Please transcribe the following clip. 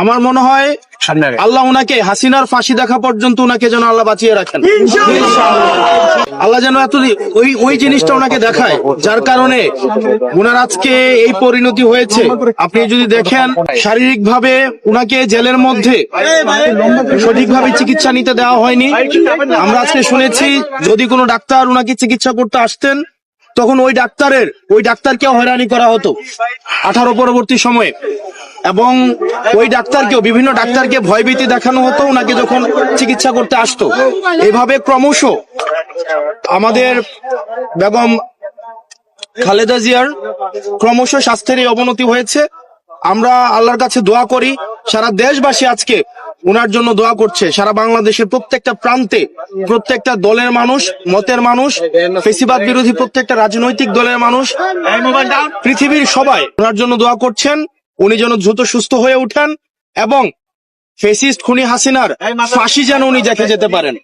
আমার মনে হয় আল্লাহ উনাকে হাসিনার ফাঁসি দেখা পর্যন্ত উনাকে যেন আল্লাহ বাঁচিয়ে রাখেন। আল্লাহ যেন এত ওই ওই জিনিসটা ওনাকে দেখায় যার কারণে উনার আজকে এই পরিণতি হয়েছে। আপনি যদি দেখেন শারীরিক ভাবে উনাকে জেলের মধ্যে সঠিকভাবে চিকিৎসা নিতে দেওয়া হয়নি। আমরা আজকে শুনেছি যদি কোনো ডাক্তার উনাকে চিকিৎসা করতে আসতেন তখন ওই ডাক্তারের ওই ডাক্তারকেও হয়রানি করা হতো। আঠারো পরবর্তী সময়ে। এবং ওই ডাক্তারকেও বিভিন্ন ডাক্তারকে ভয়ভীতি দেখানো হতো, ওনাকে যখন চিকিৎসা করতে আসতো। এভাবে ক্রমশ আমাদের বেগম খালেদা জিয়ার ক্রমশ স্বাস্থ্যের এই অবনতি হয়েছে। আমরা আল্লাহর কাছে দোয়া করি, সারা দেশবাসী আজকে ওনার জন্য দোয়া করছে। সারা বাংলাদেশের প্রত্যেকটা প্রান্তে প্রত্যেকটা দলের মানুষ, মতের মানুষ, ফেসিবাদ বিরোধী প্রত্যেকটা রাজনৈতিক দলের মানুষ, পৃথিবীর সবাই ওনার জন্য দোয়া করছেন। উনি যেন দ্রুত সুস্থ হয়ে উঠেন এবং ফেসিস্ট খুনি হাসিনার ফাঁসি যেন উনি দেখে যেতে পারেন।